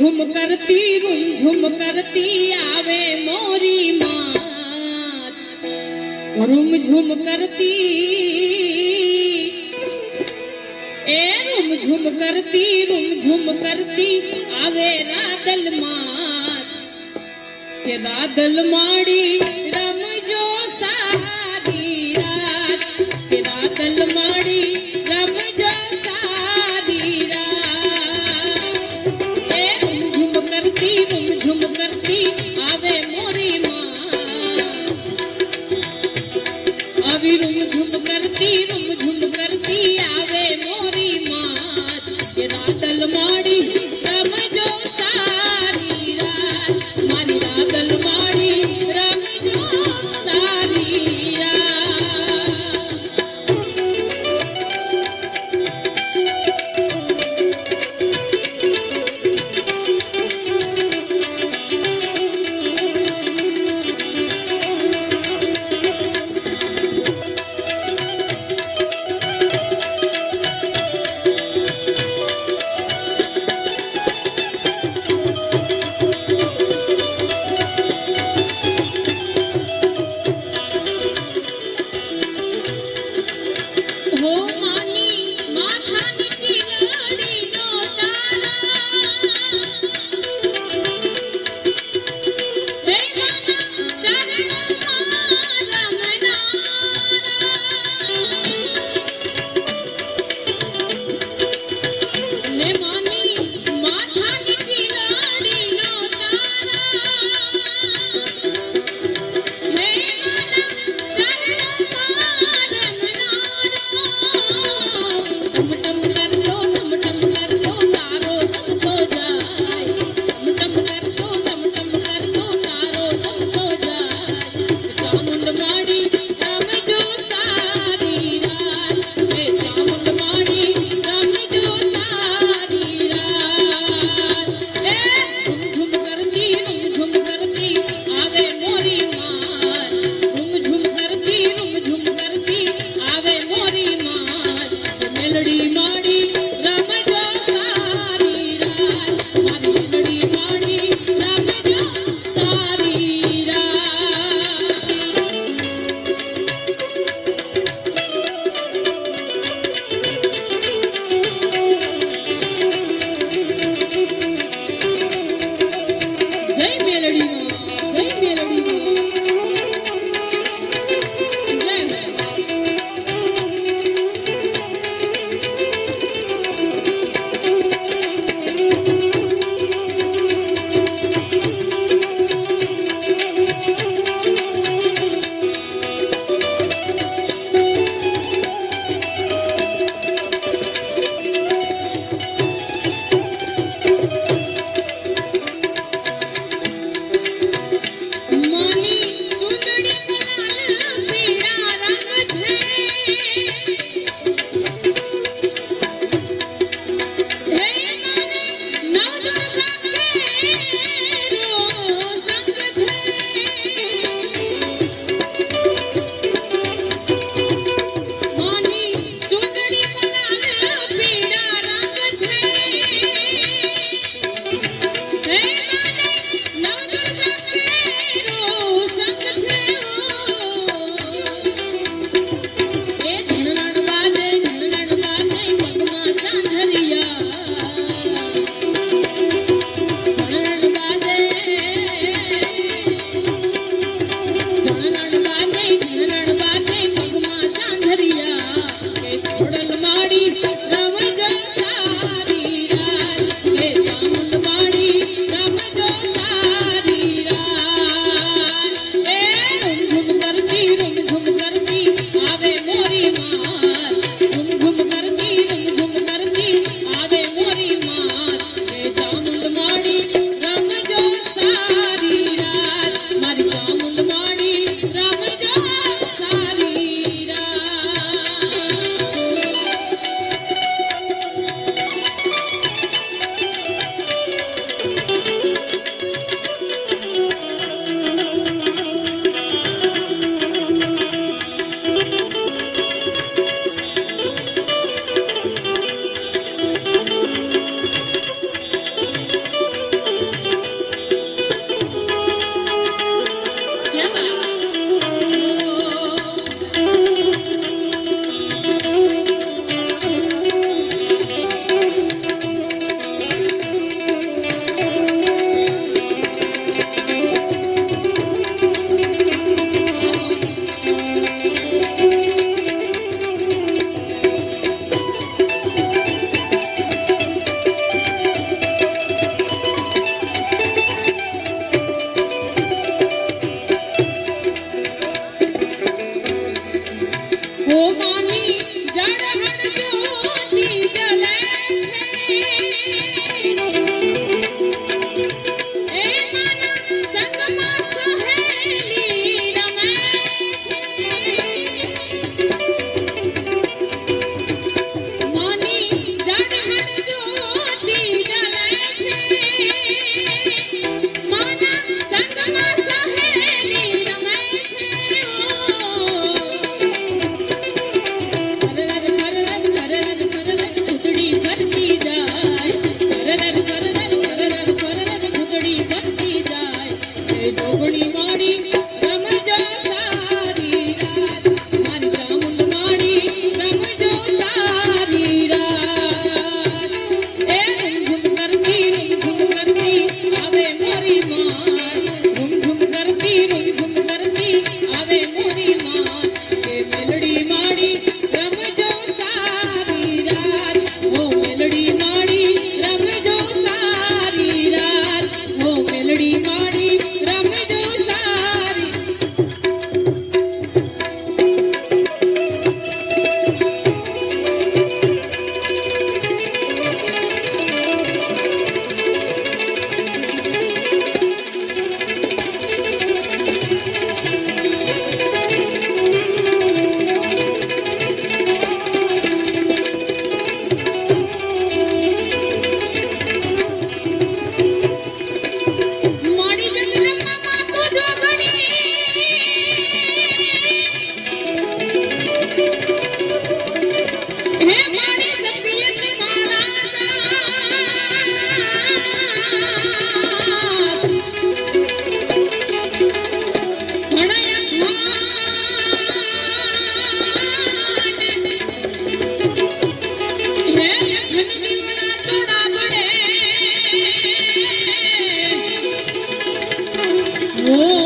ઝુમ કરતી રૂમ ઝુમ કરતી આવે મોરી માત. રૂમ ઝુમ કરતી, એ રૂમ ઝુમ કરતી, રૂમ ઝુમ કરતી આવે રાદલ માત. કે રાદલ માડી 五